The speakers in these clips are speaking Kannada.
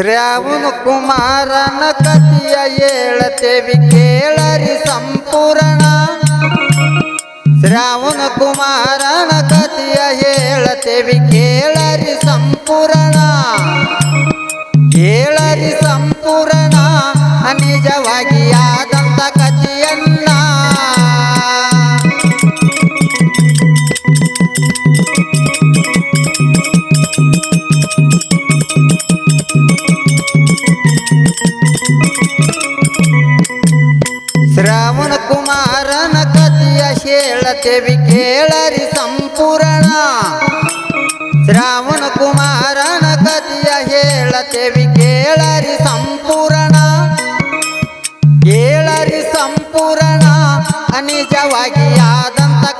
ಶ್ರಾವಣ ಕುಮಾರನ ಕಥೆಯ ಹೇಳತೆವಿ ಕೇಳರಿ ಸಂಪೂರ್ಣ. ಶ್ರಾವಣ ಕುಮಾರನ ಕಥೆಯ ಹೇಳತೆವಿ ಕೇಳರಿ ಸಂಪೂರ್ಣ. ಕೇಳರಿ ಸಂಪೂರ್ಣ ನಿಜವಾಗಿ ಶ್ರಾವಣ ಕುಮಾರನ ಕಥೆಯ ಹೇಳತೆವಿ ಕೇಳರಿ ಸಂಪೂರ್ಣ. ಶ್ರಾವಣ ಕುಮಾರನ ಕಥೆಯ ಹೇಳತೆವಿ ಕೇಳರಿ ಸಂಪೂರ್ಣ. ಕೇಳರಿ ಸಂಪೂರ್ಣ ಅನಿಜವಾಗಿ ಆದಂತ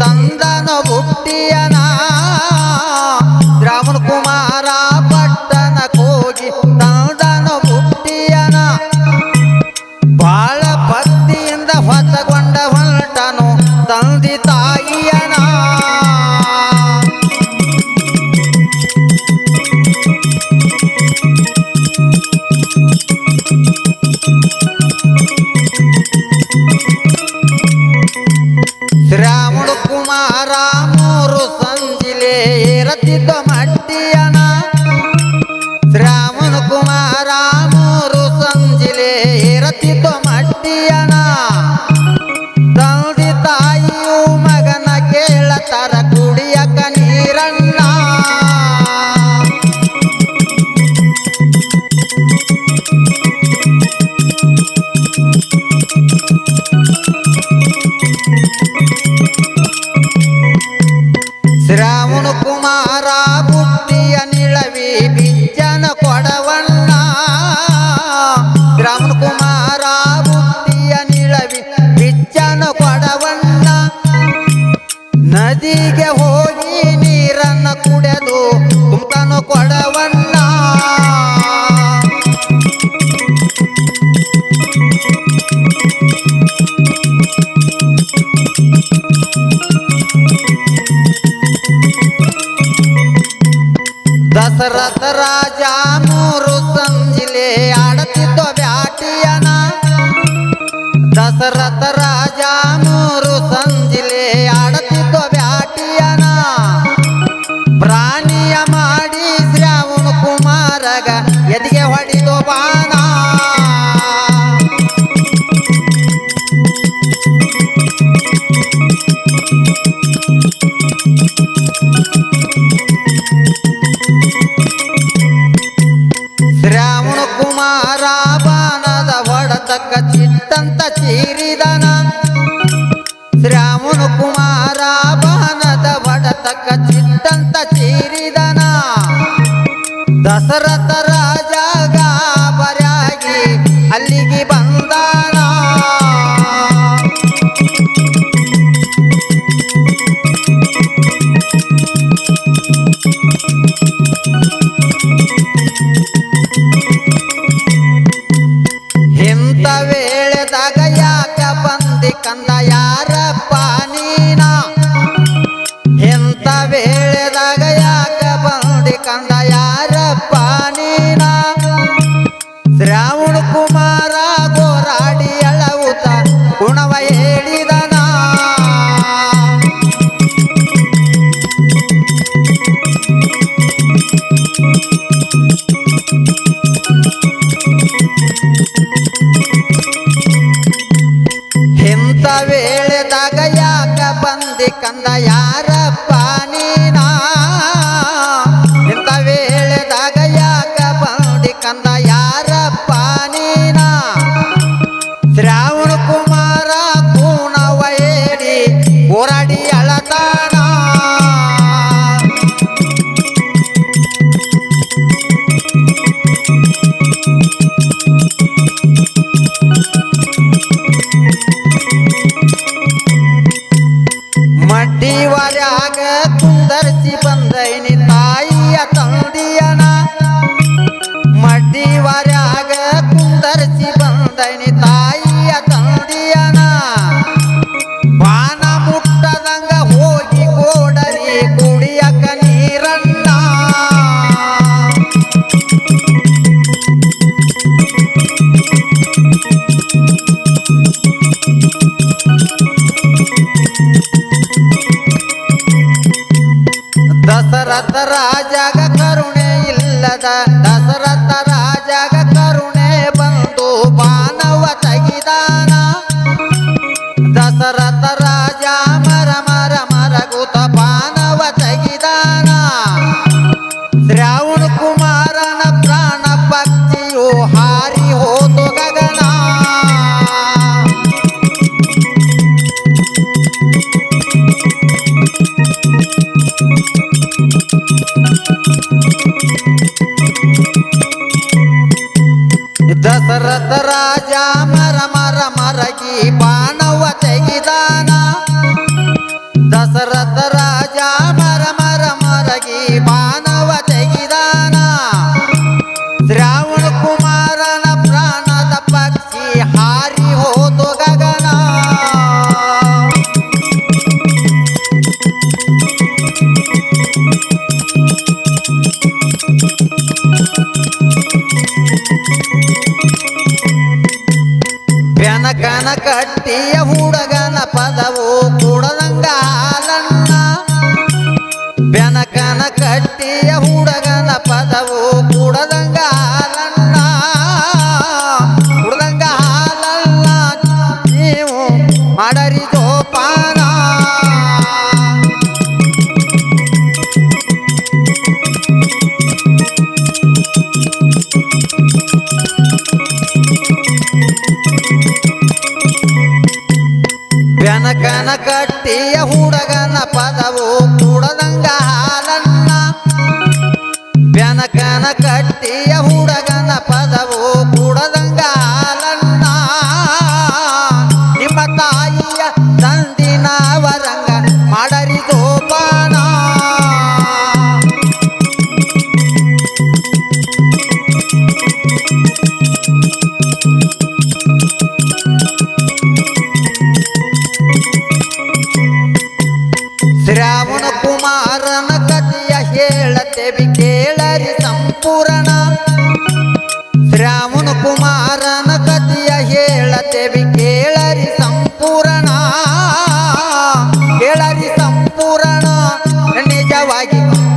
ತಂದನು ಬುಟ್ಟಿಯನ ರಾಮನ್ ಕುಮಾರ মরস ದಶರಥ ರಾಜ ಮೂರು ದಶರಥ ರಾಜ ಗಾಬರಿಯಾಗಿ ಅಲ್ಲಿಗೆ ಬಂದಾಣ ಇಂಥ ವೇಳೆದಾಗ ಯಾಕ ಬಂದಿ ಕಂದ ಯಾರಪ್ಪ ನೀನ? ಇಂಥ ವೇಳೆದಾಗ ಯಾಕ ಬಂದಿ ಕಂದ ಇಲ್ಲದ ದಶರಥ ರಾಜಗ ಕರುಣೆ ಬಂದು ಬಾನವ ತೆಗಿದಾನ. ದಶರಥ ಬೆನಕನ ಕಟ್ಟಿಯ ಹುಡುಗನ ಪದವು ಕುಡದಂಗ ಬೆನಕನ ಕಟ್ಟಿಯ ಹುಡುಗನ ಪದವು ಕುಡದಂಗ ಹಾಲನ್ನ ಹಾಲಲ್ಲ ನೀವು ಮಾಡರಿ ಜೋಪಾನ ಕಟ್ಟಿಯ ಹುಡುಗನ ಪದವು ಕುಡದಂಗ ಹಾಲನ್ನ. ಬೆನಕನ ಕಟ್ಟಿಯ ಹುಡುಗನ ಪದವು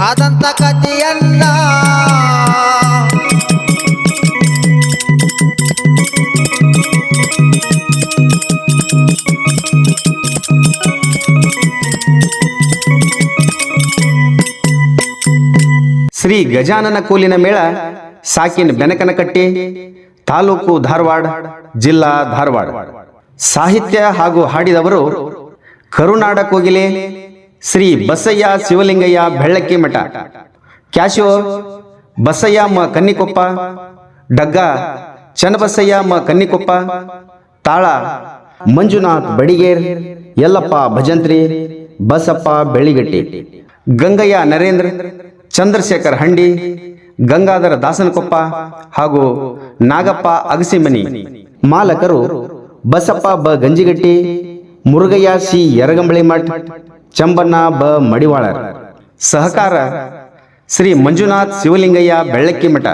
ಆದಂತ ಕಥೆಯನ್ನ. ಶ್ರೀ ಗಜಾನನ ಕೋಲಿನ ಮೇಳ ಸಾಕಿನ ಬೆನಕನಕಟ್ಟಿ, ತಾಲೂಕು ಧಾರವಾಡ, ಜಿಲ್ಲಾ ಧಾರವಾಡ. ಸಾಹಿತ್ಯ ಹಾಗೂ ಹಾಡಿದವರು ಕರುನಾಡ ಕೋಗಿಲೆ ಶ್ರೀ ಬಸಯ್ಯ ಶಿವಲಿಂಗಯ್ಯ ಬೆಳ್ಳಕ್ಕಿ ಮಠ. ಕ್ಯಾಶೋ, ಬಸಯ್ಯ ಮ ಕನ್ನಿಕೊಪ್ಪ, ಡಗ್ಗ, ಚನ್ನಬಸಯ್ಯ ಮ ಕನ್ನಿಕೊಪ್ಪ, ತಾಳ, ಮಂಜುನಾಥ್ ಬಡಿಗೇರ್, ಯಲ್ಲಪ್ಪ ಭಜಂತ್ರಿ, ಬಸಪ್ಪ ಬೆಳ್ಳಿಗಟ್ಟಿ, ಗಂಗಯ್ಯ ನರೇಂದ್ರ, ಚಂದ್ರಶೇಖರ್ ಹಂಡಿ, ಗಂಗಾಧರ ದಾಸನಕೊಪ್ಪ ಹಾಗೂ ನಾಗಪ್ಪ ಅಗಸಿಮನಿ. ಮಾಲಕರು ಬಸಪ್ಪ ಬ ಗಂಜಿಗಟ್ಟಿ, ಮುರುಗಯ್ಯ ಸಿ ಯರಗಂಬಳಿ ಮಠ್ ಚಂಬಣ್ಣ ಬ. ಮಡಿವಾಳ ಸಹಕಾರ ಶ್ರೀ ಮಂಜುನಾಥ್ ಶಿವಲಿಂಗಯ್ಯ ಬೆಳ್ಳಕ್ಕಿ ಮಠ.